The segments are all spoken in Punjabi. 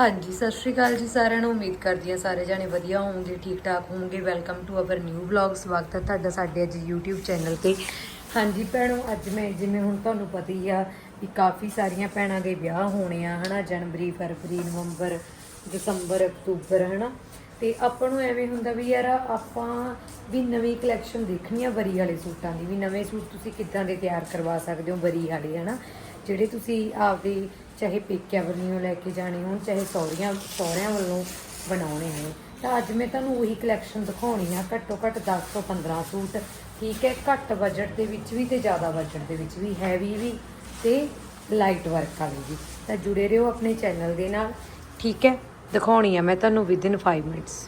ਹਾਂਜੀ, ਸਤਿ ਸ਼੍ਰੀ ਅਕਾਲ ਜੀ ਸਾਰਿਆਂ ਨੂੰ। ਉਮੀਦ ਕਰਦੀ ਹਾਂ ਸਾਰੇ ਜਾਣੇ ਵਧੀਆ ਹੋਵੋਗੇ ਠੀਕ ਠਾਕ ਹੋਵੋਗੇ। Welcome to our new vlog ਸਵਾਗਤ ਹੈ ਤੁਹਾਡਾ ਸਾਡੇ ਅੱਜ YouTube ਚੈਨਲ ਤੇ। ਹਾਂਜੀ ਭੈਣੋ, ਅੱਜ ਮੈਂ, ਜਿਵੇਂ ਹੁਣ ਤੁਹਾਨੂੰ ਪਤਾ ਹੀ ਆ ਵੀ ਕਾਫੀ ਸਾਰੀਆਂ ਭੈਣਾਂ ਦੇ ਵਿਆਹ ਹੋਣੇ ਆ, ਹਨਾ? ਜਨਵਰੀ, ਫਰਵਰੀ, ਨਵੰਬਰ, ਦਸੰਬਰ, ਅਕਤੂਬਰ, ਹਨਾ? ਤੇ ਆਪਾਂ ਨੂੰ ਐਵੇਂ ਹੁੰਦਾ ਵੀ ਯਾਰ, ਆਪਾਂ ਵੀ ਨਵੀਂ ਕਲੈਕਸ਼ਨ ਦੇਖਣੀ ਆ ਵਰੀ ਵਾਲੇ ਸੂਟਾਂ ਦੀ। ਵੀ ਨਵੇਂ ਸੂਟ ਤੁਸੀਂ ਕਿੱਦਾਂ ਦੇ ਤਿਆਰ ਕਰਵਾ ਸਕਦੇ ਹੋ ਵਰੀ ਵਾਲੇ, ਹਨਾ? ਜਿਹੜੇ ਤੁਸੀਂ ਆਪਦੇ ਚਾਹੇ ਪੇਕਿਆਂ ਵੱਲੋਂ ਲੈ ਕੇ ਜਾਣੇ ਹੋਣ, ਚਾਹੇ ਸਹੁਰਿਆਂ ਸਹੁਰਿਆਂ ਵੱਲੋਂ ਬਣਾਉਣੇ ਹੋਣ, ਤਾਂ ਅੱਜ ਮੈਂ ਤੁਹਾਨੂੰ ਉਹੀ ਕਲੈਕਸ਼ਨ ਦਿਖਾਉਣੀ ਆ। ਘੱਟੋ ਘੱਟ 10 ਤੋਂ 15 ਸੂਟ। ਠੀਕ ਹੈ, ਘੱਟ ਬਜਟ ਦੇ ਵਿੱਚ ਵੀ ਤੇ ਜ਼ਿਆਦਾ ਬਜਟ ਦੇ ਵਿੱਚ ਵੀ ਹੈਵੀ ਵੀ ਤੇ ਲਾਈਟ ਵਰਕ ਵਾਲੇ ਵੀ। ਤਾਂ ਜੁੜੇ ਰਹੋ ਆਪਣੇ ਚੈਨਲ ਦੇ ਨਾਲ। ਠੀਕ ਹੈ, ਦਿਖਾਉਣੀ ਆ ਮੈਂ ਤੁਹਾਨੂੰ ਵਿਦਿਨ 5 ਮਿੰਟਸ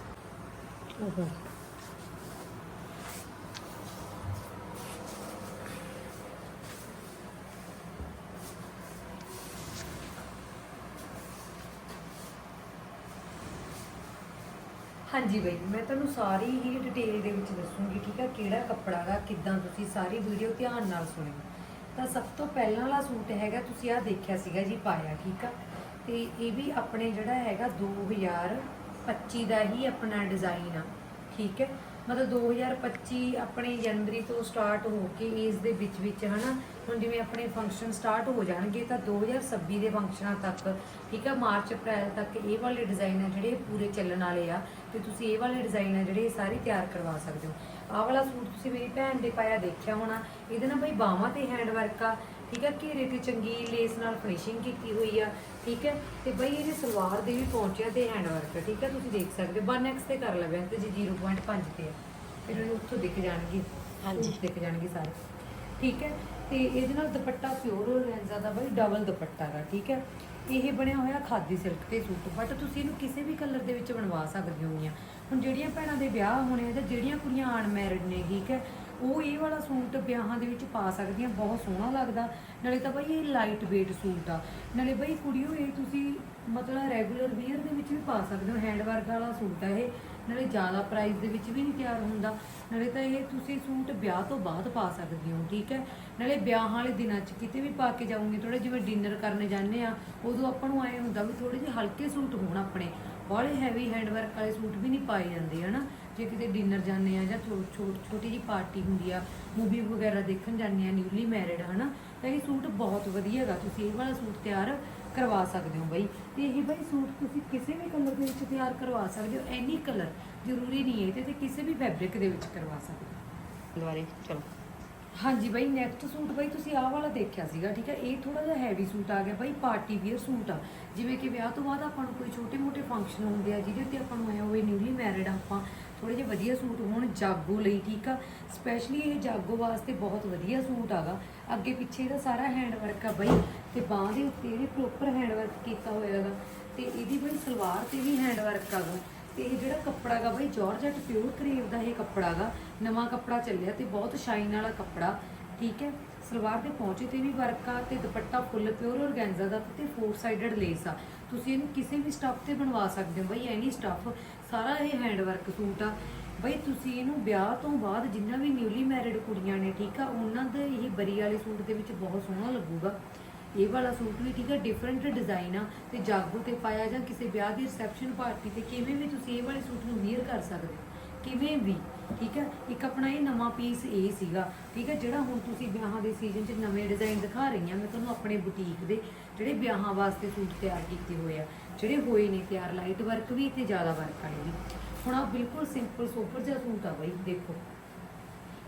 ਹਾਂਜੀ ਬਾਈ, ਮੈਂ ਤੁਹਾਨੂੰ ਸਾਰੀ ਹੀ ਡਿਟੇਲ ਦੇ ਵਿੱਚ ਦੱਸੂਗੀ, ਠੀਕ ਆ? ਕਿਹੜਾ ਕੱਪੜਾ ਦਾ ਕਿੱਦਾਂ ਤੁਸੀਂ ਸਾਰੀ ਵੀਡੀਓ ਧਿਆਨ ਨਾਲ ਸੁਣਿਓ। ਤਾਂ ਸਭ ਤੋਂ ਪਹਿਲਾਂ ਵਾਲਾ ਸੂਟ ਹੈਗਾ, ਤੁਸੀਂ ਆਹ ਦੇਖਿਆ ਸੀਗਾ ਜੀ, ਪਾਇਆ, ਠੀਕ ਆ? ਤੇ ਇਹ ਵੀ ਆਪਣੇ ਜਿਹੜਾ ਹੈਗਾ 2025 ਦਾ ਹੀ ਆਪਣਾ ਡਿਜ਼ਾਈਨ ਆ, ਠੀਕ ਹੈ? ਮਤਲਬ 2025 ਆਪਣੇ ਜਨਵਰੀ ਤੋਂ ਸਟਾਰਟ ਹੋ ਕੇ ਇਸ ਦੇ ਵਿੱਚ ਵਿੱਚ, ਹਨਾ? ਹੁਣ ਜਿਵੇਂ ਆਪਣੇ ਫੰਕਸ਼ਨ ਸਟਾਰਟ ਹੋ ਜਾਣਗੇ ਤਾਂ 2026 ਦੇ ਫੰਕਸ਼ਨਾਂ ਤੱਕ, ਠੀਕ ਆ? ਮਾਰਚ, ਅਪ੍ਰੈਲ ਤੱਕ ਇਹ ਵਾਲੇ ਡਿਜ਼ਾਈਨ ਆ ਜਿਹੜੇ ਪੂਰੇ ਚੱਲਣ ਵਾਲੇ ਆ, ਤੇ ਤੁਸੀਂ ਇਹ ਵਾਲੇ ਡਿਜ਼ਾਈਨ ਆ ਜਿਹੜੇ ਇਹ ਸਾਰੇ ਤਿਆਰ ਕਰਵਾ ਸਕਦੇ ਹੋ। ਆਹ ਵਾਲਾ ਸੂਟ ਤੁਸੀਂ ਮੇਰੀ ਭੈਣ ਦੇ ਪਾਇਆ ਦੇਖਿਆ ਹੋਣਾ। ਇਹਦੇ ਨਾਲ ਬਈ ਬਾਹਾਂ ਤੇ ਹੈਂਡ ਵਰਕ ਆ, ਠੀਕ ਆ? ਘੇਰੇ ਤੇ ਚੰਗੀ ਲੇਸ ਨਾਲ ਫਿਨਿਸ਼ਿੰਗ ਕੀਤੀ ਹੋਈ ਆ। ਠੀਕ ਹੈ? ਤੇ ਬਈ ਇਹਦੇ ਸਲਵਾਰ ਦੇ ਵੀ ਪਹੁੰਚਿਆ ਤੇ ਹੈਂਡ ਵਰਕ ਠੀਕ ਹੈ? ਤੁਸੀਂ ਦੇਖ ਸਕਦੇ ਹੋ। 1x ਤੇ ਕਰ ਲਵੇ ਤੇ ਜੀ 0.5 ਤੇ ਆ। ਫਿਰ ਇਹਨੂੰ ਉੱਥੋਂ ਦਿਖ ਜਾਣਗੇ। ਹਾਂਜੀ। ਦਿਖ ਜਾਣਗੇ ਸਾਰੇ। ਠੀਕ ਹੈ? ਤੇ ਇਹਦੇ ਨਾਲ ਦੁਪੱਟਾ ਪਿਓਰ ਔਰਗੈਂਜ਼ਾ ਦਾ ਬਈ ਡਬਲ ਦੁਪੱਟਾ ਦਾ ਠੀਕ ਹੈ? ਇਹ ਬਣਿਆ ਹੋਇਆ ਖਾਦੀ ਸਿਲਕ ਤੇ ਸੂਟ। ਬਟ ਤੁਸੀਂ ਇਹਨੂੰ ਕਿਸੇ ਵੀ ਕਲਰ ਦੇ ਵਿੱਚ ਬਣਵਾ ਸਕਦੇ ਹੋ ਹੁਣ ਜਿਹੜੀਆਂ ਭੈਣਾਂ ਦੇ ਵਿਆਹ ਹੋਣੇ ਆ ਜਾਂ ਜਿਹੜੀਆਂ ਕੁੜੀਆਂ ਅਨਮੈਰਿਡ ਨੇ ਠੀਕ ਹੈ? ਉਹ ਇਹ ਵਾਲਾ ਸੂਟ ਵਿਆਹਾਂ ਦੇ ਵਿੱਚ ਪਾ ਸਕਦੀਆਂ, ਬਹੁਤ ਸੋਹਣਾ ਲੱਗਦਾ। ਨਾਲੇ ਤਾਂ ਬਈ ਇਹ ਲਾਈਟ weight ਸੂਟ ਆ। ਨਾਲੇ ਬਈ ਕੁੜੀਓ, ਇਹ ਤੁਸੀਂ ਮਤਲਬ ਰੈਗੂਲਰ ਵੀਅਰ ਦੇ ਵਿੱਚ ਵੀ ਪਾ ਸਕਦੇ ਹੋ। ਹੈਂਡ ਵਰਕ ਵਾਲਾ ਸੂਟ ਆ ਇਹ। ਨਾਲੇ ਜ਼ਿਆਦਾ ਪ੍ਰਾਈਸ ਦੇ ਵਿੱਚ ਵੀ ਨਹੀਂ ਤਿਆਰ ਹੁੰਦਾ। ਨਾਲੇ ਤਾਂ ਇਹ ਤੁਸੀਂ ਸੂਟ ਵਿਆਹ ਤੋਂ ਬਾਅਦ ਪਾ ਸਕਦੇ ਹੋ, ਠੀਕ ਹੈ? ਨਾਲੇ ਵਿਆਹਾਂ ਵਾਲੇ ਦਿਨਾਂ 'ਚ ਕਿਤੇ ਵੀ ਪਾ ਕੇ ਜਾਉਂਗੇ ਥੋੜਾ ਜਿਵੇਂ ਡਿਨਰ ਕਰਨ ਜਾਂਦੇ ਆ, ਉਦੋਂ ਆਪਾਂ ਨੂੰ ਐਂ ਹੁੰਦਾ ਵੀ ਥੋੜੇ ਜਿਹੇ ਹਲਕੇ ਸੂਟ ਹੋਣ ਆਪਣੇ। ਬਾਹਲੇ ਹੈਵੀ ਹੈਂਡ ਵਰਕ ਵਾਲੇ ਸੂਟ ਵੀ ਨਹੀਂ ਪਾਏ ਜਾਂਦੇ, ਹਨਾ? ਜੇ ਕਿਤੇ ਡਿਨਰ ਜਾਂਦੇ ਆ ਜਾਂ ਛੋਟੀ ਜੀ ਪਾਰਟੀ ਹੁੰਦੀ ਆ ਮੂਵੀ ਵਗੈਰਾ ਦੇਖਣ ਜਾਂਦੇ ਆ ਨਿਊਲੀ ਮੈਰਿਡ ਹਨਾ ਤਾਂ ਇਹ ਸੂਟ ਬਹੁਤ ਵਧੀਆ ਹੈਗਾ ਤੁਸੀਂ ਇਹ ਵਾਲਾ ਸੂਟ ਤਿਆਰ ਕਰਵਾ ਸਕਦੇ ਹੋ ਬਈ। ਤੇ ਇਹ ਬਈ ਸੂਟ ਤੁਸੀਂ ਕਿਸੇ ਵੀ ਕਲਰ ਦੇ ਵਿੱਚ ਤਿਆਰ ਕਰਵਾ ਸਕਦੇ ਹੋ ਐਨੀ ਕਲਰ ਜ਼ਰੂਰੀ ਨਹੀਂ ਹੈ ਤੇ ਤੇ ਕਿਸੇ ਵੀ ਫੈਬਰਿਕ ਦੇ ਵਿੱਚ ਕਰਵਾ ਸਕਦੇ ਹੋ। ਦੁਬਾਰੇ ਚਲੋ। ਹਾਂਜੀ ਬਾਈ ਨੈਕਸਟ ਸੂਟ ਬਾਈ ਤੁਸੀਂ ਆਹ ਵਾਲਾ ਦੇਖਿਆ ਸੀਗਾ ਠੀਕ ਹੈ ਇਹ ਥੋੜਾ ਜਿਹਾ ਹੈਵੀ ਸੂਟ ਆ ਗਿਆ ਬਾਈ ਪਾਰਟੀ ਵੀਅਰ ਸੂਟ ਆ। ਜਿਵੇਂ ਕਿ ਵਿਆਹ ਤੋਂ ਬਾਅਦ ਆਪਾਂ ਨੂੰ ਕੋਈ ਛੋਟੇ-ਮੋਟੇ ਫੰਕਸ਼ਨ ਹੁੰਦੇ ਆ ਜਿਹਦੇ ਉੱਤੇ ਆਪਾਂ ਨੂੰ ਆਇਆ ਹੋਵੇ ਨਿਊਲੀ ਮੈਰਿਡ ਆਪਾਂ ਥੋੜੇ ਜਿਹੇ ਵਧੀਆ ਸੂਟ ਹੋਣ ਜਾਗੋ ਲਈ, ਠੀਕ ਆ? ਸਪੈਸ਼ਲੀ ਇਹ ਜਾਗੋ ਵਾਸਤੇ ਬਹੁਤ ਵਧੀਆ ਸੂਟ ਆਗਾ। ਅੱਗੇ ਪਿੱਛੇ ਇਹਦਾ ਸਾਰਾ ਹੈਂਡ ਵਰਕ ਆ ਬਾਈ, ਤੇ ਬਾਹ ਦੇ ਉੱਤੇ ਇਹਦੇ ਪ੍ਰੋਪਰ ਹੈਂਡ ਵਰਕ ਕੀਤਾ ਹੋਇਆ ਹੈਗਾ ਤੇ ਇਹਦੀ ਬਈ ਸਲਵਾਰ ਤੇ ਵੀ ਹੈਂਡ ਵਰਕ ਆਗਾ। ਤੇ ਇਹ ਜਿਹੜਾ ਕੱਪੜਾ ਗਾ ਬਾਈ ਜਾਰਜਟ ਪਿਓਰ ਕਰੇਵ ਦਾ ਇਹ ਕੱਪੜਾ ਗਾ। ਨਵਾਂ ਕੱਪੜਾ ਚੱਲਿਆ ਤੇ ਬਹੁਤ ਸ਼ਾਈਨ ਵਾਲਾ ਕੱਪੜਾ, ਠੀਕ ਹੈ? ਸਲਵਾਰ ਦੇ ਪਹੁੰਚੇ ਤੇ ਵੀ ਵਰਕ ਆ ਤੇ ਦੁਪੱਟਾ ਫੁੱਲ ਪਿਓਰ ਔਰਗੈਂਜ਼ਾ ਦਾ ਤੇ ਫੋਰ ਸਾਈਡਡ ਲੇਸ ਆ। ਤੁਸੀਂ ਇਹਨੂੰ ਕਿਸੇ ਵੀ ਸਟੱਫ ਤੇ ਬਣਵਾ ਸਕਦੇ ਹੋ ਬਈ, ਐਨੀ ਸਟੱਫ, ਸਾਰਾ ਇਹ ਹੈਂਡ ਵਰਕ ਸੂਟ ਆ। ਬਈ, ਤੁਸੀਂ ਇਹਨੂੰ ਵਿਆਹ ਤੋਂ ਬਾਅਦ ਜਿੰਨਾ ਵੀ ਨਿਊਲੀ ਮੈਰਿਡ ਕੁੜੀਆਂ ਨੇ, ਠੀਕ ਆ, ਉਹਨਾਂ ਦੇ ਇਹ ਬਰੀ ਵਾਲੇ ਸੂਟ ਦੇ ਵਿੱਚ ਬਹੁਤ ਸੋਹਣਾ ਲੱਗੂਗਾ। ਇਹ ਵਾਲਾ ਸੂਟ ਵੀ, ਠੀਕ ਹੈ ਡਿਫਰੈਂਟ ਡਿਜ਼ਾਈਨ ਆ ਤੇ ਜਾਗੋ ਤੇ ਪਾਇਆ ਜਾਂ ਕਿਸੇ ਵਿਆਹ ਦੀ ਰਿਸੈਪਸ਼ਨ ਪਾਰਟੀ ਤੇ ਕਿਵੇਂ ਵੀ ਤੁਸੀਂ ਇਹ ਵਾਲੇ ਸੂਟ ਨੂੰ ਵੀਅਰ ਕਰ ਸਕਦੇ ਹੋ। ਕਿਵੇਂ ਵੀ, ਠੀਕ ਹੈ? ਇੱਕ ਆਪਣਾ ਇਹ ਨਵਾਂ ਪੀਸ ਇਹ ਸੀਗਾ, ਠੀਕ ਹੈ? ਜਿਹੜਾ ਹੁਣ ਤੁਸੀਂ ਵਿਆਹਾਂ ਦੇ ਸੀਜ਼ਨ 'ਚ ਨਵੇਂ ਡਿਜ਼ਾਈਨ ਦਿਖਾ ਰਹੀ ਹਾਂ, ਮੈਂ ਤੁਹਾਨੂੰ ਆਪਣੇ ਬੁਟੀਕ ਦੇ ਜਿਹੜੇ ਵਿਆਹਾਂ ਵਾਸਤੇ ਸੂਟ ਤਿਆਰ ਕੀਤੇ ਹੋਏ ਆ, ਜਿਹੜੇ ਹੋਏ ਨੇ ਤਿਆਰ ਲਾਈਟ ਵਰਕ ਵੀ ਤੇ ਜ਼ਿਆਦਾ ਵਰਕ ਵਾਲੇ ਵੀ ਹੁਣ ਆ ਬਿਲਕੁਲ ਸਿੰਪਲ ਸੋਬਰ ਜਿਹਾ ਸੂਟ ਆ ਬਈ, ਦੇਖੋ।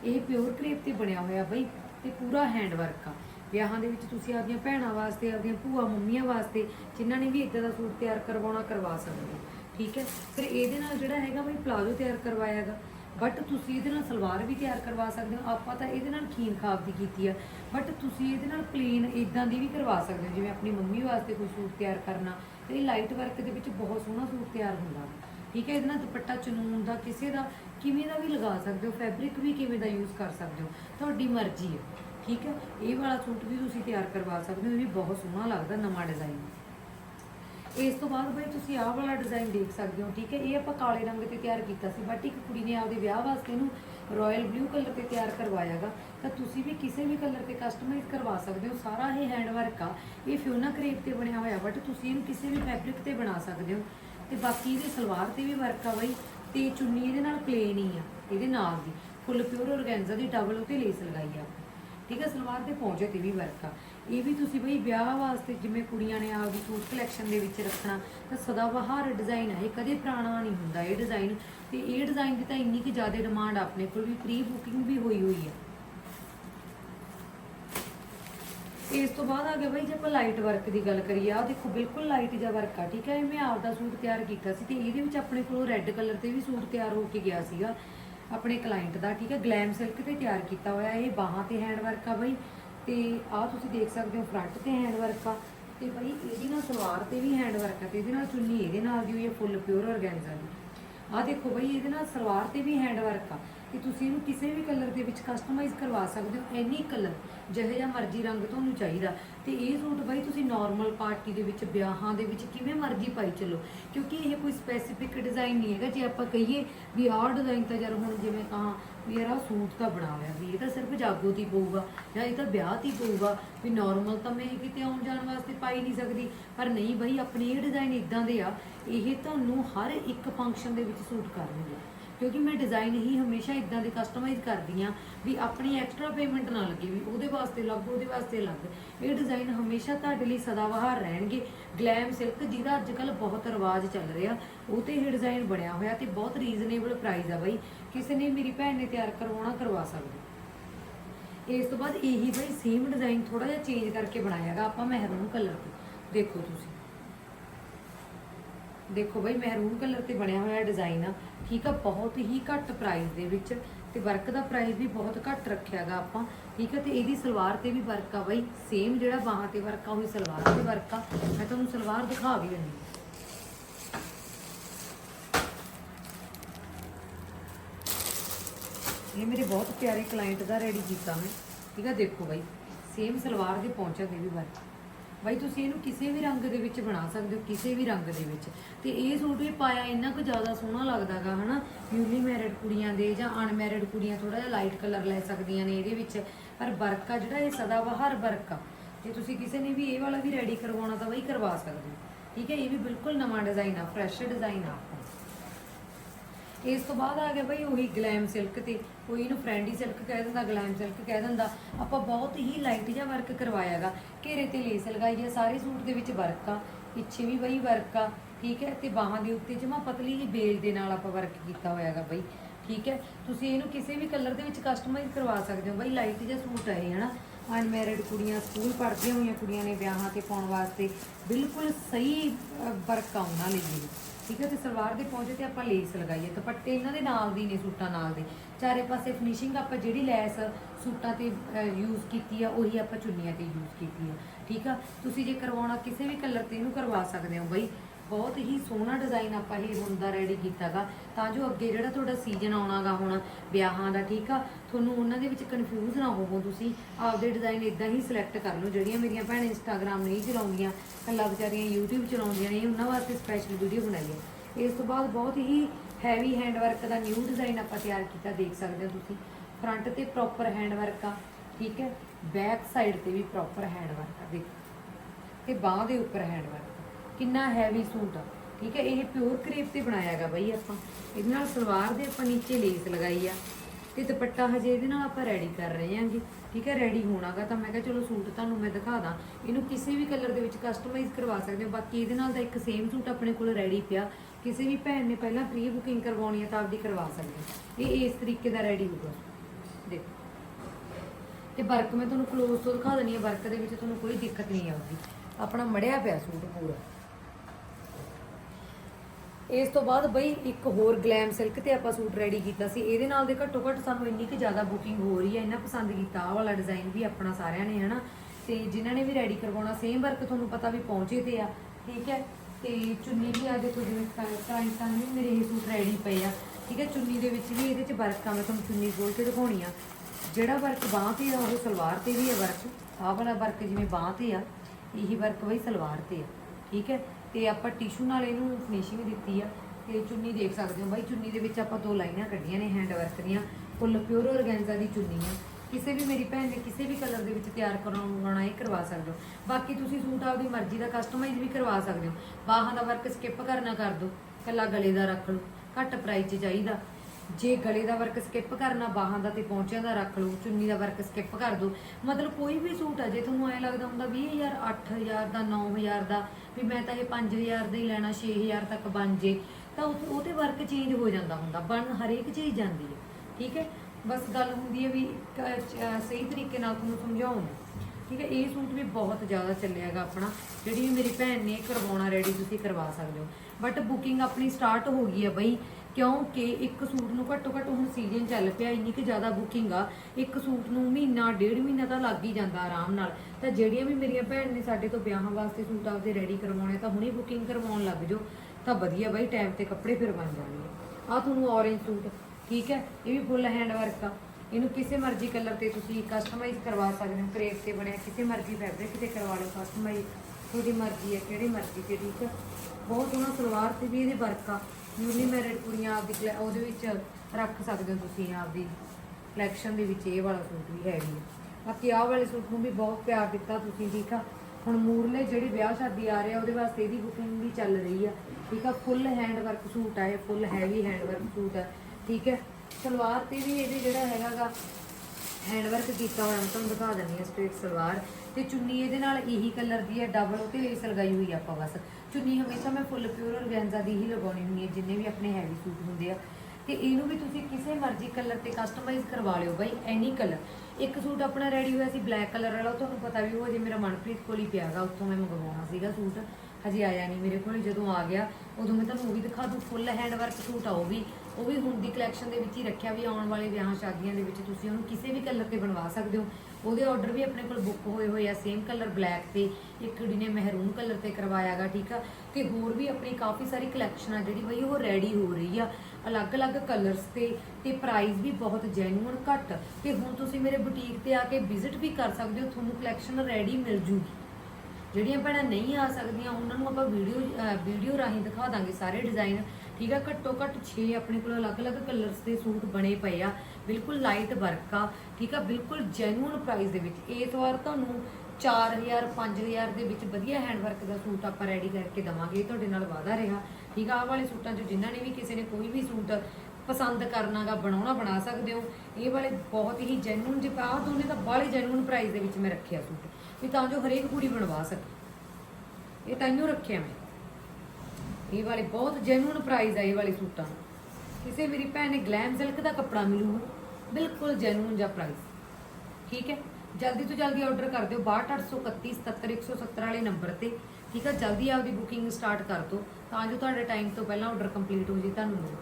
ਇਹ ਪਿਓਰ ਕਰੇਪ ਤੇ ਬਣਿਆ ਹੋਇਆ ਬਈ, ਤੇ ਪੂਰਾ ਹੈਂਡ ਵਰਕ ਆ। ਵਿਆਹਾਂ ਦੇ ਵਿੱਚ ਤੁਸੀਂ ਆਪਦੀਆਂ ਭੈਣਾਂ ਵਾਸਤੇ, ਆਪਦੀਆਂ ਭੂਆ ਮੰਮੀਆਂ ਵਾਸਤੇ, ਜਿਨ੍ਹਾਂ ਨੇ ਵੀ ਇਦਾਂ ਦਾ ਸੂਟ ਤਿਆਰ ਕਰਵਾਉਣਾ ਕਰਵਾ ਸਕਦੇ ਹੋ। ਠੀਕ ਹੈ? ਫਿਰ ਇਹਦੇ ਨਾਲ ਜਿਹੜਾ ਹੈਗਾ ਬਈ ਪਲਾਜ਼ੋ ਤਿਆਰ ਕਰਵਾਇਆਗਾ ਬਟ ਤੁਸੀਂ ਇਹਦੇ ਨਾਲ ਸਲਵਾਰ ਵੀ ਤਿਆਰ ਕਰਵਾ ਸਕਦੇ ਹੋ। ਆਪਾਂ ਤਾਂ ਇਹਦੇ ਨਾਲ ਖੀਨ ਖਾਬ ਦੀ ਕੀਤੀ ਆ। ਬਟ ਤੁਸੀਂ ਇਹਦੇ ਨਾਲ ਪਲੇਨ ਇਦਾਂ ਦੀ ਵੀ ਕਰਵਾ ਸਕਦੇ ਹੋ। ਜਿਵੇਂ ਆਪਣੀ ਮੰਮੀ ਵਾਸਤੇ ਕੋਈ ਸੂਟ ਤਿਆਰ ਕਰਨਾ, ਤੇ ਇਹ ਲਾਈਟ ਵਰਕ ਦੇ ਵਿੱਚ ਬਹੁਤ ਸੋਹਣਾ ਸੂਟ ਤਿਆਰ ਹੁੰਦਾ ਵਾ। ਠੀਕ ਹੈ? ਇਹਦੇ ਨਾਲ ਦੁਪੱਟਾ ਚਨੂਨ ਦਾ, ਕਿਸੇ ਦਾ, ਕਿਵੇਂ ਦਾ ਵੀ ਲਗਾ ਸਕਦੇ ਹੋ। ਫੈਬਰਿਕ ਵੀ ਕਿਵੇਂ ਦਾ ਯੂਜ਼ ਕਰ ਸਕਦੇ ਹੋ। ਤੁਹਾਡੀ ਮਰਜ਼ੀ ਹੈ। ਠੀਕ ਹੈ? ਇਹ ਵਾਲਾ ਸੂਟ ਵੀ ਤੁਸੀਂ ਤਿਆਰ ਕਰਵਾ ਸਕਦੇ ਹੋ। ਇਹ ਵੀ ਬਹੁਤ ਸੋਹਣਾ ਲੱਗਦਾ ਨਵਾਂ ਡਿਜ਼ਾਈਨ ਇਸ ਤੋਂ ਬਾਅਦ ਬਈ ਤੁਸੀਂ ਆਹ ਵਾਲਾ ਡਿਜ਼ਾਈਨ ਦੇਖ ਸਕਦੇ ਹੋ, ਠੀਕ ਹੈ? ਇਹ ਆਪਾਂ ਕਾਲੇ ਰੰਗ ਤੇ ਤਿਆਰ ਕੀਤਾ ਸੀ ਬਟ ਇੱਕ ਕੁੜੀ ਨੇ ਆਪਦੇ ਵਿਆਹ ਵਾਸਤੇ ਇਹਨੂੰ ਰਾਇਲ ਬਲੂ ਕਲਰ ਤੇ ਤਿਆਰ ਕਰਵਾਇਆਗਾ ਤਾਂ ਤੁਸੀਂ ਵੀ ਕਿਸੇ ਵੀ ਕਲਰ ਤੇ ਕਸਟਮਾਈਜ਼ ਕਰਵਾ ਸਕਦੇ ਹੋ, ਸਾਰਾ ਇਹ ਹੈਂਡ ਵਰਕ ਆ। ਇਹ ਫਿਊਨਾ ਕਰੇਪ ਤੇ ਬਣਿਆ ਹੋਇਆ ਬਟ ਤੁਸੀਂ ਇਹਨੂੰ ਕਿਸੇ ਵੀ ਫੈਬਰਿਕ ਤੇ ਬਣਾ ਸਕਦੇ ਹੋ। ਤੇ ਬਾਕੀ ਇਹਦੇ ਸਲਵਾਰ ਤੇ ਵੀ ਵਰਕ ਆ ਬਈ, ਤੇ ਚੁੰਨੀ ਇਹਦੇ ਨਾਲ ਪਲੇਨ ਹੀ ਆ, ਇਹਦੇ ਨਾਲ ਦੀ। ਫੁੱਲ ਪਿਓਰ ਔਰਗੈਂਜ਼ਾ ਦੀ ਡਬਲ ਉਤੇ ਲੇਸ ਲਗਾਈ ਆ। ਠੀਕ ਹੈ ਸਲਵਾਰ ਦੇ ਪਹੁੰਚੇ ਤੇ ਵੀ ਵਰਕ ਆ। ਇਹ ਵੀ ਤੁਸੀਂ ਬਈ ਵਿਆਹ ਵਾਸਤੇ ਜਿਵੇਂ ਕੁੜੀਆਂ ਨੇ ਆਪਦੀ ਸੂਟ ਕਲੈਕਸ਼ਨ ਦੇ ਵਿੱਚ ਰੱਖਣਾ, ਤਾਂ ਸਦਾ ਬਹਾਰ ਡਿਜ਼ਾਈਨ ਹੈ ਇਹ ਕਦੇ ਪੁਰਾਣਾ ਨਹੀਂ ਹੁੰਦਾ ਇਹ ਡਿਜ਼ਾਈਨ ਤੇ ਇਹ ਡਿਜ਼ਾਈਨ ਦੀ ਤਾਂ ਇੰਨੀ ਕਿ ਜ਼ਿਆਦਾ ਡਿਮਾਂਡ ਆਪਣੇ ਕੋਲ ਵੀ ਪ੍ਰੀ ਬੁਕਿੰਗ ਵੀ ਹੋਈ ਹੋਈ ਹੈ ਇਸ ਤੋਂ ਬਾਅਦ ਆ ਗਿਆ ਬਈ ਜੇ ਆਪਾਂ ਲਾਈਟ ਵਰਕ ਦੀ ਗੱਲ ਕਰੀਏ ਆ ਦੇਖੋ ਬਿਲਕੁਲ ਲਾਈਟ ਜਿਹਾ ਵਰਕ ਆ, ਠੀਕ ਹੈ ਇਹ ਮੈਂ ਆਪਦਾ ਸੂਟ ਤਿਆਰ ਕੀਤਾ ਸੀ, ਤੇ ਇਹਦੇ ਵਿੱਚ ਆਪਣੇ ਕੋਲ ਰੈੱਡ ਕਲਰ ਤੇ ਵੀ ਸੂਟ ਤਿਆਰ ਹੋ ਕੇ ਗਿਆ ਸੀਗਾ। ਆਪਣੇ ਕਲਾਇੰਟ ਦਾ, ਠੀਕ ਹੈ ਗਲੈਮ ਸਿਲਕ ਤੇ ਤਿਆਰ ਕੀਤਾ ਹੋਇਆ, ਇਹ ਬਾਹਾਂ ਤੇ ਹੈਂਡ ਵਰਕ ਆ ਬਈ। ਤੇ ਆਹ ਤੁਸੀਂ ਦੇਖ ਸਕਦੇ ਹੋ ਫਰੰਟ ਤੇ ਹੈਂਡ ਵਰਕ ਆ ਤੇ ਬਈ ਇਹਦੀ ਨਾਲ ਸਲਵਾਰ ਤੇ ਵੀ ਹੈਂਡ ਵਰਕ ਆ ਤੇ ਇਹਦੇ ਨਾਲ ਚੁੰਨੀ ਇਹਦੇ ਨਾਲ ਦੀ ਹੋਈ ਹੈ ਫੁੱਲ ਪਿਓਰ ਔਰਗੈਂਜ਼ਾ ਦੀ ਆਹ ਦੇਖੋ ਬਈ ਇਹਦੇ ਨਾਲ ਸਲਵਾਰ ਤੇ ਵੀ ਹੈਂਡ ਵਰਕ ਆ। ਕਿ ਤੁਸੀਂ ਇਹਨੂੰ ਕਿਸੇ ਵੀ ਕਲਰ ਦੇ ਵਿੱਚ ਕਸਟਮਾਈਜ਼ ਕਰਵਾ ਸਕਦੇ ਹੋ, ਐਨੀ ਕਲਰ, ਜਿਹੋ ਜਿਹਾ ਮਰਜ਼ੀ ਰੰਗ ਤੁਹਾਨੂੰ ਚਾਹੀਦਾ। ਤੇ ਇਹ ਸੂਟ ਬਾਈ ਤੁਸੀਂ ਨਾਰਮਲ ਪਾਰਟੀ ਦੇ ਵਿੱਚ, ਵਿਆਹਾਂ ਦੇ ਵਿੱਚ ਕਿਵੇਂ ਮਰਜ਼ੀ ਪਾਈ ਚੱਲੋ। ਕਿਉਂਕਿ ਇਹ ਕੋਈ ਸਪੈਸੀਫਿਕ ਡਿਜ਼ਾਈਨ ਨਹੀਂ ਹੈਗਾ। ਜੇ ਆਪਾਂ ਕਹੀਏ ਵੀ ਆਹ ਡਿਜ਼ਾਈਨ ਤਾਂ ਯਾਰ ਹੁਣ ਜਿਵੇਂ ਕਹਾਂ ਵੀ ਯਾਰ ਆਹ ਸੂਟ ਤਾਂ ਬਣਾ ਲਿਆ ਵੀ, ਇਹ ਤਾਂ ਸਿਰਫ ਜਾਗੋ ਤੇ ਪਊਗਾ ਜਾਂ ਇਹ ਤਾਂ ਵਿਆਹ ਤੇ ਹੀ ਪਊਗਾ। ਵੀ ਨਾਰਮਲ ਤਾਂ ਮੈਂ ਇਹ ਕਿਤੇ ਆਉਣ ਜਾਣ ਵਾਸਤੇ ਪਾਈ ਨਹੀਂ ਸਕਦੀ। ਪਰ ਨਹੀਂ ਬਾਈ, ਆਪਣੇ ਇਹ ਡਿਜ਼ਾਈਨ ਇਦਾਂ ਦੇ ਆ, ਇਹ ਤੁਹਾਨੂੰ ਹਰ ਇੱਕ ਫੰਕਸ਼ਨ ਦੇ ਵਿੱਚ ਸੂਟ ਕਰਨਗੇ। ਕਿਉਂਕਿ ਮੈਂ ਡਿਜ਼ਾਈਨ ਹੀ ਹਮੇਸ਼ਾ ਇਦਾਂ ਦੇ ਕਸਟਮਾਈਜ਼ ਕਰਦੀ ਆ ਵੀ ਆਪਣੀ ਐਕਸਟਰਾ ਪੇਮੈਂਟ ਨਾ ਲੱਗੇ, ਵੀ ਉਹਦੇ ਵਾਸਤੇ ਅਲੱਗ, ਉਹਦੇ ਵਾਸਤੇ ਅਲੱਗ। ਇਹ ਡਿਜ਼ਾਈਨ ਹਮੇਸ਼ਾ ਤੁਹਾਡੇ ਲਈ ਸਦਾਬਹਾਰ ਰਹਿਣਗੇ। ਗਲੈਮ ਸਿਲਕ ਜਿਹਦਾ ਅੱਜ ਕੱਲ ਬਹੁਤ ਰਿਵਾਜ ਚੱਲ ਰਿਹਾ, ਉਹ ਤੇ ਇਹ ਡਿਜ਼ਾਈਨ ਬਣਿਆ ਹੋਇਆ ਤੇ ਬਹੁਤ ਰੀਜ਼ਨੇਬਲ ਪ੍ਰਾਈਸ ਆ ਬਾਈ। ਕਿਸੇ ਨੇ ਮੇਰੀ ਭੈਣ ਨੇ ਤਿਆਰ ਕਰਵਾਉਣਾ, ਕਰਵਾ ਸਕਦੇ। ਇਸ ਤੋਂ ਬਾਅਦ ਇਹੀ ਬਾਈ ਸੇਮ ਡਿਜ਼ਾਈਨ ਥੋੜਾ ਜਿਹਾ ਚੇਂਜ ਕਰਕੇ ਬਣਾਇਆਗਾ ਆਪਾਂ ਮਹਿਰੂਨ ਕਲਰ ਤੇ। ਦੇਖੋ ਤੁਸੀਂ। ਦੇਖੋ ਬਈ ਮਹਿਰੂਨ ਕਲਰ ਤੇ ਬਣਿਆ ਹੋਇਆ ਡਿਜ਼ਾਈਨ ਆ, ਠੀਕ ਆ, ਬਹੁਤ ਹੀ ਘੱਟ ਪ੍ਰਾਈਸ ਦੇ ਵਿੱਚ ਤੇ ਵਰਕ ਦਾ ਪ੍ਰਾਈਸ ਵੀ ਬਹੁਤ ਘੱਟ ਰੱਖਿਆਗਾ ਆਪਾਂ, ਠੀਕ ਆ, ਤੇ ਇਹਦੀ ਸਲਵਾਰ ਤੇ ਵੀ ਵਰਕ ਆ ਬਈ ਸੇਮ ਜਿਹੜਾ ਬਾਹਾਂ ਤੇ ਵਰਕ ਆ, ਉਹੀ ਸਲਵਾਰ ਤੇ ਵਰਕ ਆ। ਮੈਂ ਤੁਹਾਨੂੰ ਸਲਵਾਰ ਦਿਖਾ ਵੀ ਦਿੰਦੀ ਇਹ ਮੇਰੇ ਬਹੁਤ ਪਿਆਰੇ ਕਲਾਇੰਟ ਦਾ ਰੈਡੀ ਕੀਤਾ ਮੈਂ, ਠੀਕ ਆ, ਦੇਖੋ ਬਾਈ ਸੇਮ ਸਲਵਾਰ ਦੇ ਪਹੁੰਚਾ ਦੇ ਵੀ ਵਰਕ ਬਾਈ ਤੁਸੀਂ ਇਹਨੂੰ ਕਿਸੇ ਵੀ ਰੰਗ ਦੇ ਵਿੱਚ ਬਣਾ ਸਕਦੇ ਹੋ, ਕਿਸੇ ਵੀ ਰੰਗ ਦੇ ਵਿੱਚ। ਤੇ ਇਹ ਸੂਟ ਵੀ ਪਾਇਆ, ਇੰਨਾ ਕੁ ਜ਼ਿਆਦਾ ਸੋਹਣਾ ਲੱਗਦਾਗਾ, ਹਨਾ? ਨਿਊਲੀ ਮੈਰਿਡ ਕੁੜੀਆਂ ਦੇ ਜਾਂ ਅਨਮੈਰਿਡ ਕੁੜੀਆਂ ਥੋੜਾ ਜਿਹਾ ਲਾਈਟ ਕਲਰ ਲੈ ਸਕਦੀਆਂ ਨੇ ਇਹਦੇ ਵਿੱਚ। ਪਰ ਵਰਕ ਆ ਜਿਹੜਾ, ਇਹ ਸਦਾ ਬਹਾਰ ਵਰਕ ਆ। ਜੇ ਤੁਸੀਂ ਕਿਸੇ ਨੇ ਵੀ ਇਹ ਵਾਲਾ ਵੀ ਰੈਡੀ ਕਰਵਾਉਣਾ ਤਾਂ ਬਾਈ ਕਰਵਾ ਸਕਦੇ ਹੋ। ਠੀਕ ਹੈ, ਇਹ ਵੀ ਬਿਲਕੁਲ ਨਵਾਂ ਡਿਜ਼ਾਈਨ ਆ ਫਰੈਸ਼ ਡਿਜ਼ਾਈਨ ਆ। ਇਸ ਤੋਂ ਬਾਅਦ ਆ ਗਿਆ ਬਈ ਉਹੀ ਗਲੈਮ ਸਿਲਕ ਤੇ, ਕੋਈ ਇਹਨੂੰ ਫਰੈਂਡੀ ਸਿਲਕ ਕਹਿ ਦਿੰਦਾ ਗਲੈਮ ਸਿਲਕ ਕਹਿ ਦਿੰਦਾ। ਆਪਾਂ ਬਹੁਤ ਹੀ ਲਾਈਟ ਜਿਹਾ ਵਰਕ ਕਰਵਾਇਆਗਾ ਘੇਰੇ ਤੇ ਲੇਸ ਲਗਾਈ ਹੈ ਸਾਰੇ ਸੂਟ ਦੇ ਵਿੱਚ ਵਰਕ ਆ, ਪਿੱਛੇ ਵੀ ਬਈ ਵਰਕ ਆ, ਠੀਕ ਹੈ? ਤੇ ਬਾਹਾਂ ਦੇ ਉੱਤੇ ਜਮਾ ਪਤਲੀ ਜਿਹੀ ਬੇਲ ਦੇ ਨਾਲ ਆਪਾਂ ਵਰਕ ਕੀਤਾ ਹੋਇਆਗਾ ਬਈ, ਠੀਕ ਹੈ? ਤੁਸੀਂ ਇਹਨੂੰ ਕਿਸੇ ਵੀ ਕਲਰ ਦੇ ਵਿੱਚ ਕਸਟਮਾਈਜ਼ ਕਰਵਾ ਸਕਦੇ ਹੋ। ਬਈ ਲਾਈਟ ਜਿਹਾ ਸੂਟ ਹੈ ਇਹ, ਹਨਾ? ਅਨਮੈਰਿਡ ਕੁੜੀਆਂ, ਸਕੂਲ ਪੜ੍ਹਦੀਆਂ ਹੋਈਆਂ ਕੁੜੀਆਂ ਨੇ ਵਿਆਹਾਂ ਤੇ ਪਾਉਣ ਵਾਸਤੇ, ਬਿਲਕੁਲ ਸਹੀ ਵਰਕ ਆ ਉਹਨਾਂ ਲਈ ਠੀਕ ਹੈ, ਤੇ ਸਲਵਾਰ ਦੇ ਪਹੁੰਚੇ ਤੇ ਆਪਾਂ ਲੇਸ ਲਗਾਈਏ, ਦੁਪੱਟੇ ਇਹਨਾਂ ਦੇ ਨਾਲ ਦੀ ਨੇ, ਸੂਟਾਂ ਨਾਲ ਦੇ। ਚਾਰੇ ਪਾਸੇ ਫਿਨਿਸ਼ਿੰਗ ਆਪਾਂ ਜਿਹੜੀ ਲੈਸ ਸੂਟਾਂ ਤੇ ਯੂਜ਼ ਕੀਤੀ ਆ, ਉਹੀ ਆਪਾਂ ਚੁੰਨੀਆਂ ਤੇ ਯੂਜ਼ ਕੀਤੀ ਆ। ਠੀਕ ਆ? ਤੁਸੀਂ ਜੇ ਕਰਵਾਉਣਾ, ਕਿਸੇ ਵੀ ਕਲਰ ਤੇ ਇਹਨੂੰ ਕਰਵਾ ਸਕਦੇ ਹੋ ਬਈ। ਬਹੁਤ ਹੀ ਸੋਹਣਾ ਡਿਜ਼ਾਈਨ ਆਪਾਂ ਇਹ ਹੁਣ ਦਾ ਰੈਡੀ ਕੀਤਾਗਾ। ਤਾਂ ਜੋ ਅੱਗੇ ਜਿਹੜਾ ਤੁਹਾਡਾ ਸੀਜ਼ਨ ਆਉਣਾਗਾ ਹੁਣ, ਵਿਆਹਾਂ ਦਾ, ਠੀਕ ਆ? ਤੁਹਾਨੂੰ ਉਹਨਾਂ ਦੇ ਵਿੱਚ ਕਨਫਿਊਜ਼ ਨਾ ਹੋਵੋ ਤੁਸੀਂ। ਆਪਦੇ ਡਿਜ਼ਾਈਨ ਇਦਾਂ ਹੀ ਸਿਲੈਕਟ ਕਰ ਲਓ। ਜਿਹੜੀਆਂ ਮੇਰੀਆਂ ਭੈਣਾਂ ਇੰਸਟਾਗ੍ਰam ਨਹੀਂ ਚਲਾਉਂਦੀਆਂ, ਕੱਲਾ ਵਿਚਾਰੀਆਂ YouTube ਚਲਾਉਂਦੀਆਂ ਨੇ, ਉਹਨਾਂ ਵਾਸਤੇ ਸਪੈਸ਼ਲ ਵੀਡੀਓ ਬਣਾਈ ਹੈ ਇਸ ਤੋਂ ਬਾਅਦ ਬਹੁਤ ਹੀ ਹੈਵੀ ਹੈਂਡਵਰਕ ਦਾ ਨਿਊ ਡਿਜ਼ਾਈਨ ਆਪਾਂ ਤਿਆਰ ਕੀਤਾ, ਦੇਖ ਸਕਦੇ ਹੋ ਤੁਸੀਂ। ਫਰੰਟ ਤੇ ਪ੍ਰੋਪਰ ਹੈਂਡਵਰਕ ਆ, ਠੀਕ ਹੈ? ਬੈਕ ਸਾਈਡ ਤੇ ਵੀ ਪ੍ਰੋਪਰ ਹੈਂਡਵਰਕ ਆ, ਦੇਖੋ। ਤੇ ਬਾਹ ਦੇ ਉੱਪਰ ਹੈਂਡਵਰਕ ਕਿੰਨਾ ਹੈਵੀ ਸੂਟ ਆ। ਠੀਕ ਹੈ, ਇਹ ਪਿਓਰ ਕਰੇਪ ਤੇ ਬਣਾਇਆ ਬਣਾਇਆਗਾ ਬਈ ਆਪਾਂ। ਇਹਦੇ ਨਾਲ ਸਲਵਾਰ ਦੇ ਆਪਾਂ ਨੀਚੇ ਲੇਸ ਲਗਾਈ ਆ। ਤੇ ਦੁਪੱਟਾ ਹਜੇ ਇਹਦੇ ਨਾਲ ਆਪਾਂ ਰੈਡੀ ਕਰ ਰਹੇ ਹਾਂਗੇ। ਠੀਕ ਹੈ ਰੈਡੀ ਹੋਣਾਗਾ ਤਾਂ ਮੈਂ ਕਿਹਾ ਚਲੋ ਸੂਟ ਤੁਹਾਨੂੰ ਮੈਂ ਦਿਖਾ ਦਾਂ। ਇਹਨੂੰ ਕਿਸੇ ਵੀ ਕਲਰ ਦੇ ਵਿੱਚ ਕਸਟਮਾਈਜ਼ ਕਰਵਾ ਸਕਦੇ ਹੋ। ਬਾਕੀ ਇਹਦੇ ਨਾਲ ਦਾ ਇੱਕ ਸੇਮ ਸੂਟ ਆਪਣੇ ਕੋਲ ਰੈਡੀ ਪਿਆ। ਕਿਸੇ ਵੀ ਭੈਣ ਨੇ ਪਹਿਲਾਂ ਪ੍ਰੀ ਬੁਕਿੰਗ ਕਰਵਾਉਣੀ ਹੈ ਤਾਂ ਆਪਦੀ ਕਰਵਾ ਸਕਦੇ ਹੋ। ਇਹ ਇਸ ਤਰੀਕੇ ਦਾ ਰੈਡੀ ਹੋਊਗਾ। ਦੇਖੋ। ਤੇ ਵਰਕ ਮੈਂ ਤੁਹਾਨੂੰ ਕਲੋਜ਼ ਤੋਂ ਦਿਖਾ ਦਨੀ ਹੈ। ਵਰਕ ਦੇ ਵਿੱਚ ਤੁਹਾਨੂੰ ਕੋਈ ਦਿੱਕਤ ਨਹੀਂ ਆਊਗੀ। ਆਪਣਾ ਮੜਿਆ ਪਿਆ ਸੂਟ ਪੂਰਾ। ਇਸ ਤੋਂ ਬਾਅਦ ਬਈ ਇੱਕ ਹੋਰ ਗਲੈਮ ਸਿਲਕ ਤੇ ਆਪਾਂ ਸੂਟ ਰੈਡੀ ਕੀਤਾ ਸੀ। ਇਹਦੇ ਨਾਲ ਦੇ ਘੱਟੋ ਘੱਟ ਸਾਨੂੰ ਇੰਨੀ ਕਿ ਜ਼ਿਆਦਾ ਬੁਕਿੰਗ ਹੋ ਰਹੀ ਹੈ। ਇੰਨਾ ਪਸੰਦ ਕੀਤਾ ਆਹ ਵਾਲਾ ਡਿਜ਼ਾਈਨ ਵੀ ਆਪਣਾ ਸਾਰਿਆਂ ਨੇ, ਹਨਾ? ਤੇ ਜਿਨ੍ਹਾਂ ਨੇ ਵੀ ਰੈਡੀ ਕਰਵਾਉਣਾ ਸੇਮ ਵਰਕ ਤੁਹਾਨੂੰ ਪਤਾ ਵੀ ਪਹੁੰਚੇ ਤੇ ਆ, ਠੀਕ ਹੈ? ਤੇ ਚੁੰਨੀ ਵੀ ਆ ਦੇਖੋ ਜਿਵੇਂ ਕਲਾਇੰਟਾਂ ਨੇ ਵੀ ਮੇਰੇ ਇਹ ਸੂਟ ਰੈਡੀ ਪਏ ਆ, ਠੀਕ ਹੈ? ਚੁੰਨੀ ਦੇ ਵਿੱਚ ਵੀ ਇਹਦੇ ਚ ਵਰਕ ਆ, ਮੈਂ ਤੁਹਾਨੂੰ ਚੁੰਨੀ ਖੋਲ ਕੇ ਦਿਖਾਉਣੀ ਆ। ਜਿਹੜਾ ਵਰਕ ਬਾਂਹ ਤੇ ਆ, ਉਹ ਸਲਵਾਰ ਤੇ ਵੀ ਆ ਵਰਕ ਆਹ ਵਾਲਾ ਵਰਕ ਜਿਵੇਂ ਬਾਂਹ ਤੇ ਆ, ਇਹੀ ਵਰਕ ਬਈ ਸਲਵਾਰ ਤੇ ਆ, ਠੀਕ ਹੈ? ਤੇ ਆਪਾਂ ਟਿਸ਼ੂ ਨਾਲ ਇਹਨੂੰ ਫਿਨਿਸ਼ਿੰਗ ਦਿੱਤੀ ਆ ਤੇ ਚੁੰਨੀ ਦੇਖ ਸਕਦੇ ਹੋ ਬਾਈ, ਚੁੰਨੀ ਦੇ ਵਿੱਚ ਆਪਾਂ ਦੋ ਲਾਈਨਾਂ ਕੱਢੀਆਂ ਨੇ ਹੈਂਡ ਵਰਕ ਦੀਆਂ। ਫੁੱਲ ਪਿਓਰ ਔਰਗੈਂਜ਼ਾ ਦੀ ਚੁੰਨੀ ਆ। ਕਿਸੇ ਵੀ ਮੇਰੀ ਭੈਣ ਨੇ ਕਿਸੇ ਵੀ ਕਲਰ ਦੇ ਵਿੱਚ ਤਿਆਰ ਕਰਵਾਉਣਾ ਇਹ ਕਰਵਾ ਸਕਦੇ ਹੋ। ਬਾਕੀ ਤੁਸੀਂ ਸੂਟ ਆਪਦੀ ਮਰਜ਼ੀ ਦਾ ਕਸਟਮਾਈਜ਼ ਵੀ ਕਰਵਾ ਸਕਦੇ ਹੋ। ਬਾਹਾਂ ਦਾ ਵਰਕ ਸਕਿਪ ਕਰਨਾ ਕਰ ਦਿਓ ਕੱਲਾ ਗਲੇ ਦਾ ਰੱਖ ਲਓ। ਘੱਟ ਪ੍ਰਾਈਸ 'ਚ ਚਾਹੀਦਾ। ਜੇ ਗਲੇ ਦਾ ਵਰਕ ਸਕਿਪ ਕਰਨਾ, ਬਾਹਾਂ ਦਾ ਤੇ ਪੌਂਚਿਆਂ ਦਾ ਰੱਖ ਲਓ, ਚੁੰਨੀ ਦਾ ਵਰਕ ਸਕਿਪ ਕਰ ਦਿਓ ਮਤਲਬ ਕੋਈ ਵੀ ਸੂਟ ਆ, ਜੇ ਤੁਹਾਨੂੰ ਐ ਲੱਗਦਾ ਹੁੰਦਾ 20000 8000 ਦਾ 9000 ਦਾ, ਵੀ ਮੈਂ ਤਾਂ ਇਹ 5000 ਦਾ ਹੀ ਲੈਣਾ 6000 ਤੱਕ ਬਣ ਜੇ, ਤਾਂ ਉਹ ਉਹ ਤੇ ਵਰਕ ਚੇਂਜ ਹੋ ਜਾਂਦਾ ਹੁੰਦਾ, ਬਣ ਹਰੇਕ ਚੀਜ਼ ਜਾਂਦੀ ਹੈ, ਠੀਕ ਹੈ? ਬਸ ਗੱਲ ਹੁੰਦੀ ਹੈ ਵੀ ਸਹੀ ਤਰੀਕੇ ਨਾਲ ਤੁਹਾਨੂੰ ਸਮਝਾਉਣਾ ਠੀਕ ਹੈ, ਇਹ ਸੂਟ ਵੀ ਬਹੁਤ ਜ਼ਿਆਦਾ ਚੱਲਿਆਗਾ ਆਪਣਾ। ਜਿਹੜੀ ਵੀ ਮੇਰੀ ਭੈਣ ਨੇ ਕਰਵਾਉਣਾ ਰੈਡੀ ਤੁਸੀਂ ਕਰਵਾ ਸਕਦੇ ਹੋ। ਬਟ ਬੁਕਿੰਗ ਆਪਣੀ ਸਟਾਰਟ ਹੋ ਗਈ ਹੈ ਬਈ, ਕਿਉਂਕਿ ਇੱਕ ਸੂਟ ਨੂੰ ਘੱਟੋ ਘੱਟ ਹੁਣ ਸੀਜ਼ਨ ਚੱਲ ਪਿਆ, ਇੰਨੀ ਕਿ ਜ਼ਿਆਦਾ ਬੁਕਿੰਗ ਆ, ਇੱਕ ਸੂਟ ਨੂੰ ਮਹੀਨਾ, ਡੇਢ ਮਹੀਨਾ ਤਾਂ ਲੱਗ ਹੀ ਜਾਂਦਾ ਆਰਾਮ ਨਾਲ। ਤਾਂ ਜਿਹੜੀਆਂ ਵੀ ਮੇਰੀਆਂ ਭੈਣ ਨੇ ਸਾਡੇ ਤੋਂ ਵਿਆਹਾਂ ਵਾਸਤੇ ਸੂਟ ਆਪਦੇ ਰੈਡੀ ਕਰਵਾਉਣੇ, ਤਾਂ ਹੁਣੇ ਬੁਕਿੰਗ ਕਰਵਾਉਣ ਲੱਗ ਜਾਓ, ਤਾਂ ਵਧੀਆ ਬਾਈ ਟਾਈਮ ਤੇ ਕੱਪੜੇ ਫਿਰ ਬਣ ਜਾਣਗੇ। ਆ ਤੁਹਾਨੂੰ ਔਰੇਂਜ ਸੂਟ, ਠੀਕ ਹੈ, ਇਹ ਵੀ ਫੁੱਲ ਹੈਂਡ ਵਰਕ ਆ। ਇਹਨੂੰ ਕਿਸੇ ਮਰਜ਼ੀ ਕਲਰ ਤੇ ਤੁਸੀਂ ਕਸਟਮਾਈਜ਼ ਕਰਵਾ ਸਕਦੇ ਹੋ, ਕਰੇਪ ਤੇ ਬਣਿਆ, ਕਿਸੇ ਮਰਜ਼ੀ ਫੈਬਰਿਕ ਤੇ ਕਰਵਾ ਲਓ ਕਸਟਮਾਈਜ਼ ਤੁਹਾਡੀ ਮਰਜ਼ੀ ਹੈ, ਕਿਹੜੀ ਮਰਜ਼ੀ ਤੇ, ਠੀਕ ਹੈ? ਬਹੁਤ ਸੋਹਣਾ ਸਲਵਾਰ ਤੇ ਵੀ ਇਹਦੇ ਵਰਕ ਆ। ਨਿਊਲੀ ਮੈਰਿਡ ਕੁੜੀਆਂ ਆਪਦੀ ਉਹਦੇ ਵਿੱਚ ਰੱਖ ਸਕਦੇ ਹੋ ਤੁਸੀਂ ਆਪਦੀ ਕਲੈਕਸ਼ਨ ਦੇ ਵਿੱਚ, ਇਹ ਵਾਲਾ ਸੂਟ ਵੀ ਹੈਗੀ ਹੈ ਬਾਕੀ ਆਹ ਵਾਲੇ ਸੂਟ ਨੂੰ ਵੀ ਬਹੁਤ ਪਿਆਰ ਦਿੱਤਾ ਤੁਸੀਂ, ਠੀਕ ਆ? ਹੁਣ ਮੂਰਲੇ ਜਿਹੜੀ ਵਿਆਹ ਸ਼ਾਦੀ ਆ ਰਿਹਾ, ਉਹਦੇ ਵਾਸਤੇ ਇਹਦੀ ਬੁਕਿੰਗ ਵੀ ਚੱਲ ਰਹੀ ਆ, ਠੀਕ ਆ? ਫੁੱਲ ਹੈਂਡ ਵਰਕ ਸੂਟ ਆ ਇਹ full heavy hand work suit ਆ, ਠੀਕ ਹੈ? ਸਲਵਾਰ ਤੇ ਵੀ ਇਹਦੇ ਜਿਹੜਾ ਹੈਗਾਗਾ ਹੈਂਡ ਵਰਕ ਕੀਤਾ ਹੋਇਆ, ਮੈਂ ਤੁਹਾਨੂੰ ਦਿਖਾ ਦਿੰਦੀ ਹਾਂ ਸਟ੍ਰੇਟ ਸਲਵਾਰ। ਤੇ ਚੁੰਨੀ ਇਹਦੇ ਨਾਲ ਇਹੀ ਕਲਰ ਦੀ ਹੈ ਡਬਲ ਉਤੇ ਲੇਸ ਲਗਾਈ ਹੋਈ ਆ ਆਪਾਂ ਬਸ। ਚੁੰਨੀ ਹਮੇਸ਼ਾ ਮੈਂ ਫੁੱਲ ਪਿਓਰ ਔਰਗੈਂਜ਼ਾ ਦੀ ਹੀ ਲਗਾਉਣੀ ਹੁੰਦੀ ਹੈ, ਜਿੰਨੇ ਵੀ ਆਪਣੇ ਹੈਵੀ ਸੂਟ ਹੁੰਦੇ ਆ। ਤੇ ਇਹਨੂੰ ਵੀ ਤੁਸੀਂ ਕਿਸੇ ਮਰਜ਼ੀ ਕਲਰ ਤੇ ਕਸਟਮਾਈਜ਼ ਕਰਵਾ ਲਿਓ ਬਾਈ ਐਨੀ ਕਲਰ ਇੱਕ ਸੂਟ ਆਪਣਾ ਰੈਡੀ ਹੋਇਆ ਸੀ ਬਲੈਕ ਕਲਰ ਵਾਲਾ, ਉਹ ਤੁਹਾਨੂੰ ਪਤਾ ਵੀ ਉਹ ਜੇ ਮੇਰਾ ਮਨਪ੍ਰੀਤ ਕੋਲ ਹੀ ਪਿਆਗਾ ਉੱਥੋਂ ਮੈਂ ਮੰਗਵਾਉਣਾ ਸੀਗਾ ਸੂਟ ਹਜੇ ਆਇਆ ਨਹੀਂ ਮੇਰੇ ਕੋਲ, ਜਦੋਂ ਆ ਗਿਆ, ਉਦੋਂ ਮੈਂ ਤੁਹਾਨੂੰ ਉਹ ਵੀ ਦਿਖਾ ਦੂੰ ਫੁੱਲ ਹੈਂਡ ਵਰਕ ਸੂਟ ਆ ਉਹ ਵੀ। ਉਹ ਵੀ ਹੁਣ ਦੀ ਕਲੈਕਸ਼ਨ ਦੇ ਵਿੱਚ ਹੀ ਰੱਖਿਆ ਵੀ ਆਉਣ ਵਾਲੇ ਵਿਆਹਾਂ ਸ਼ਾਦੀਆਂ ਦੇ ਵਿੱਚ ਤੁਸੀਂ ਉਹਨੂੰ ਕਿਸੇ ਵੀ ਕਲਰ ਤੇ ਬਣਵਾ ਸਕਦੇ ਹੋ। ਉਹਦੇ ਆਰਡਰ ਵੀ ਆਪਣੇ ਕੋਲ ਬੁੱਕ ਹੋਏ ਹੋਏ ਆ ਸੇਮ ਕਲਰ ਬਲੈਕ ਤੇ, ਇੱਕ ਕੁੜੀ ਨੇ ਮਹਿਰੂਨ ਕਲਰ ਤੇ ਕਰਵਾਇਆਗਾ, ਠੀਕ ਆ। ਤੇ ਹੋਰ ਵੀ ਆਪਣੀ ਕਾਫੀ ਸਾਰੀ ਕਲੈਕਸ਼ਨ ਆ ਜਿਹੜੀ ਬਈ ਉਹ ਰੈਡੀ ਹੋ ਰਹੀ ਆ। ਅਲੱਗ-ਅਲੱਗ ਕਲਰਸ ਤੇ ਤੇ ਪ੍ਰਾਈਸ ਵੀ ਬਹੁਤ ਜੈਨੂਅਨ ਘੱਟ। ਤੇ ਹੁਣ ਤੁਸੀਂ ਮੇਰੇ ਬੁਟੀਕ ਤੇ ਆ ਕੇ ਵਿਜ਼ਿਟ ਵੀ ਕਰ ਸਕਦੇ ਹੋ, ਤੁਹਾਨੂੰ ਕਲੈਕਸ਼ਨ ਰੈਡੀ ਮਿਲ ਜੂਗੀ। ਜਿਹੜੀਆਂ ਭੈਣਾਂ ਨਹੀਂ ਆ ਸਕਦੀਆਂ, ਉਹਨਾਂ ਨੂੰ ਆਪਾਂ ਵੀਡੀਓ ਵੀਡੀਓ ਰਾਹੀਂ ਦਿਖਾ ਦਾਂਗੇ ਸਾਰੇ ਡਿਜ਼ਾਈਨ ਠੀਕ ਆ, ਘੱਟੋ ਘੱਟ 6 ਆਪਣੇ ਕੋਲ ਅਲੱਗ-ਅਲੱਗ ਕਲਰਸ ਦੇ ਸੂਟ ਬਣੇ ਪਏ ਆ। ਬਿਲਕੁਲ ਲਾਈਟ ਵਰਕ ਆ, ਠੀਕ ਆ, ਬਿਲਕੁਲ ਜੈਨੂਅਨ ਪ੍ਰਾਈਸ ਦੇ ਵਿੱਚ। ਇਸ ਵਾਰ ਤੁਹਾਨੂੰ 4000 5000 ਦੇ ਵਿੱਚ ਵਧੀਆ ਹੈਂਡ ਵਰਕ ਦਾ ਸੂਟ ਆਪਾਂ ਰੈਡੀ ਕਰਕੇ ਦਵਾਂਗੇ, ਇਹ ਤੁਹਾਡੇ ਨਾਲ ਵਾਅਦਾ ਰਿਹਾ। ਠੀਕ ਆ, ਆਹ ਵਾਲੇ ਸੂਟਾਂ 'ਚ ਜਿਨ੍ਹਾਂ ਨੇ ਵੀ ਕਿਸੇ ਨੇ ਕੋਈ ਵੀ ਸੂਟ ਪਸੰਦ ਕਰਨਾਗਾ ਬਣਾਉਣਾ ਬਣਾ ਸਕਦੇ ਹੋ। ਇਹ ਵਾਲੇ ਬਹੁਤ ਹੀ ਜੈਨੂਅਨ ਜੇ ਆਹ ਦੋਨੇ ਤਾਂ ਬਾਹਲੇ ਜੈਨੂਅਨ ਪ੍ਰਾਈਸ ਦੇ ਵਿੱਚ ਮੈਂ ਰੱਖਿਆ ਸੂਟ। ਵੀ ਤਾਂ ਜੋ ਹਰੇਕ ਕੁੜੀ ਬਣਵਾ ਸਕੇ। ਇਹ ਤਾਈਓ ਰੱਖਿਆ ਮੈਂ। ਇਹ ਵਾਲੇ ਬਹੁਤ ਜੈਨੂਅਨ ਪ੍ਰਾਈਸ ਆ ਇਹ ਵਾਲੇ ਸੂਟਾਂ। ਦਾ। ਕਿਸੇ ਮੇਰੀ ਭੈਣ ਨੇ ਗਲੈਮ ਸਿਲਕ ਦਾ ਕੱਪੜਾ ਮਿਲੂਗਾ ਬਿਲਕੁਲ ਜੈਨੂਅਨ ਜਿਹਾ ਪ੍ਰਾਈਸ ਠੀਕ ਹੈ? ਜਲਦੀ ਤੋਂ ਜਲਦੀ ਆਰਡਰ ਕਰ ਦਿਓ 62831 77170 ਵਾਲੇ ਨੰਬਰ ਤੇ। ਠੀਕ ਹੈ? ਜਲਦੀ ਆਪਦੀ ਬੁਕਿੰਗ ਸਟਾਰਟ ਕਰ ਦਿਓ, ਤਾਂ ਜੋ ਤੁਹਾਡੇ ਟਾਈਮ ਤੋਂ ਪਹਿਲਾਂ ਆਰਡਰ ਕੰਪਲੀਟ ਹੋ ਜੇ, ਤੁਹਾਨੂੰ ਮਿਲ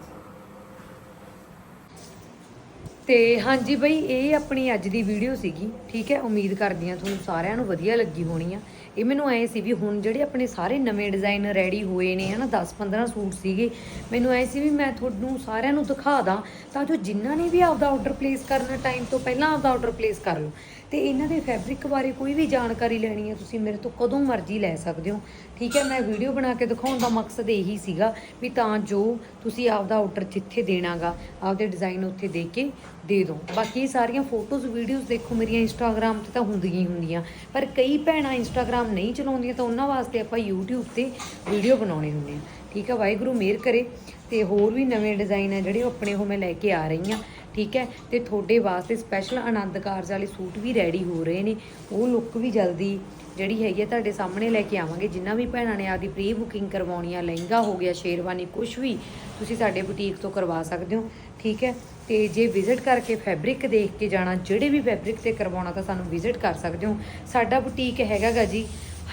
ਤੇ ਹਾਂਜੀ ਬਈ, ਇਹ ਆਪਣੀ ਅੱਜ ਦੀ ਵੀਡੀਓ ਸੀਗੀ। ਠੀਕ ਹੈ? ਉਮੀਦ ਕਰਦੀ ਹਾਂ ਤੁਹਾਨੂੰ ਸਾਰਿਆਂ ਨੂੰ ਵਧੀਆ ਲੱਗੀ ਹੋਣੀ ਆ। ਇਹ ਮੈਨੂੰ ਐ ਸੀ ਵੀ ਹੁਣ ਜਿਹੜੇ ਆਪਣੇ ਸਾਰੇ ਨਵੇਂ ਡਿਜ਼ਾਈਨ ਰੈਡੀ ਹੋਏ ਨੇ, ਹਨਾ 10-15 ਸੂਟ ਸੀਗੇ, ਮੈਨੂੰ ਐ ਸੀ ਵੀ ਮੈਂ ਤੁਹਾਨੂੰ ਸਾਰਿਆਂ ਨੂੰ ਦਿਖਾ ਦਾਂ ਤਾਂ ਜੋ ਜਿਨ੍ਹਾਂ ਨੇ ਵੀ ਆਪਦਾ ਆਰਡਰ ਪਲੇਸ ਕਰਨਾ ਟਾਈਮ ਤੋਂ ਪਹਿਲਾਂ ਆਪਦਾ ਆਰਡਰ ਪਲੇਸ ਕਰ ਲਓ। ਤੇ ਇਹਨਾਂ ਦੇ ਫੈਬਰਿਕ ਬਾਰੇ ਕੋਈ ਵੀ ਜਾਣਕਾਰੀ ਲੈਣੀ ਹੈ, ਤੁਸੀਂ ਮੇਰੇ ਤੋਂ ਕਦੋਂ ਮਰਜ਼ੀ ਲੈ ਸਕਦੇ ਹੋ। ਠੀਕ ਹੈ, ਮੈਂ ਵੀਡੀਓ ਬਣਾ ਕੇ ਦਿਖਾਉਣ ਦਾ ਮਕਸਦ ਇਹੀ ਸੀਗਾ ਵੀ ਤਾਂ ਜੋ ਤੁਸੀਂ ਆਪਦਾ ਆਰਡਰ ਜਿੱਥੇ ਦੇਣਾਗਾ, ਆਪਦੇ ਡਿਜ਼ਾਈਨ ਉੱਥੇ ਦੇ ਕੇ ਦੇ ਦਿਓ। ਬਾਕੀ ਇਹ ਸਾਰੀਆਂ ਫੋਟੋਜ਼ ਵੀਡੀਓਜ਼ ਦੇਖੋ, ਮੇਰੀਆਂ ਇੰਸਟਾਗ੍ਰam ਤੇ ਤਾਂ ਹੁੰਦੀਆਂ ਹੀ ਹੁੰਦੀਆਂ। ਪਰ ਕਈ ਭੈਣਾਂ ਇੰਸਟਾਗ੍ਰam ਨਹੀਂ ਚਲਾਉਂਦੀਆਂ ਤਾਂ ਉਹਨਾਂ ਵਾਸਤੇ ਆਪਾਂ YouTube ਤੇ ਵੀਡੀਓ ਬਣਾਉਣੇ ਹੁੰਦੇ ਆ। ਠੀਕ ਆ ਵਾਹਿਗੁਰੂ ਮਿਹਰ ਕਰੇ ਤੇ ਹੋਰ ਵੀ ਨਵੇਂ ਡਿਜ਼ਾਈਨ ਆ ਜਿਹੜੇ ਉਹ ਆਪਣੇ ਉਹ ਮੈਂ ਲੈ ਕੇ ਆ ਰਹੀ ਆ ਠੀਕ ਹੈ ਤੇ ਤੁਹਾਡੇ ਵਾਸਤੇ ਸਪੈਸ਼ਲ ਆਨੰਦ ਕਾਰਜ ਵਾਲੇ ਸੂਟ ਵੀ ਰੈਡੀ ਹੋ ਰਹੇ ਨੇ। ਉਹ ਲੁੱਕ ਵੀ ਜਲਦੀ ਜਿਹੜੀ ਹੈਗੀ ਆ ਤੁਹਾਡੇ ਸਾਹਮਣੇ ਲੈ ਕੇ ਆਵਾਂਗੇ। ਜਿੰਨਾ ਵੀ ਭੈਣਾਂ ਨੇ ਆਪਦੀ ਪ੍ਰੀ ਬੁਕਿੰਗ ਕਰਵਾਉਣੀ ਆ ਲਹਿੰਗਾ ਹੋ ਗਿਆ, ਸ਼ੇਰਵਾਨੀ ਕੁਝ ਵੀ ਤੁਸੀਂ ਸਾਡੇ ਬੁਟੀਕ ਤੋਂ ਕਰਵਾ ਸਕਦੇ ਹੋ, ਠੀਕ ਹੈ? ਤੇ ਜੇ ਵਿਜ਼ਿਟ ਕਰਕੇ ਫੈਬਰਿਕ ਦੇਖ ਕੇ ਜਾਣਾ, ਜਿਹੜੇ ਵੀ ਫੈਬਰਿਕ ਤੇ ਕਰਵਾਉਣਾ ਤਾਂ ਸਾਨੂੰ ਵਿਜ਼ਿਟ ਕਰ ਸਕਦੇ ਹੋ। ਸਾਡਾ ਬੁਟੀਕ ਹੈਗਾਗਾ ਜੀ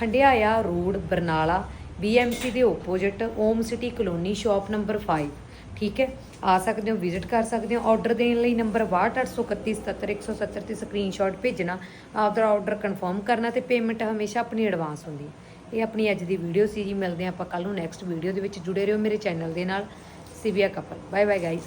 ਹੰਡਿਆਇਆ ਰੋਡ, ਬਰਨਾਲਾ BMC ਦੇ opposite Om city colony shop number 5 ਠੀਕ ਹੈ, ਆ ਸਕਦੇ ਹੋ ਵਿਜ਼ਿਟ ਕਰ ਸਕਦੇ ਹੋ। ਆਰਡਰ ਦੇਣ ਲਈ ਨੰਬਰ 628317170 ਤੇ ਸਕਰੀਨਸ਼ਾਟ ਭੇਜਣਾ। ਆਪਦਾ ਆਰਡਰ ਕਨਫਰਮ ਕਰਨਾ ਤੇ ਪੇਮੈਂਟ ਹਮੇਸ਼ਾ ਆਪਣੀ ਐਡਵਾਂਸ ਹੁੰਦੀ ਇਹ ਆਪਣੀ ਅੱਜ ਦੀ ਵੀਡੀਓ ਸੀ ਜੀ। ਮਿਲਦੇ ਹਾਂ ਆਪਾਂ ਕੱਲ ਨੂੰ ਨੈਕਸਟ ਵੀਡੀਓ ਦੇ ਵਿੱਚ। ਜੁੜੇ ਰਹੋ ਮੇਰੇ ਚੈਨਲ ਦੇ ਨਾਲ। Sivia couple. Bye bye guys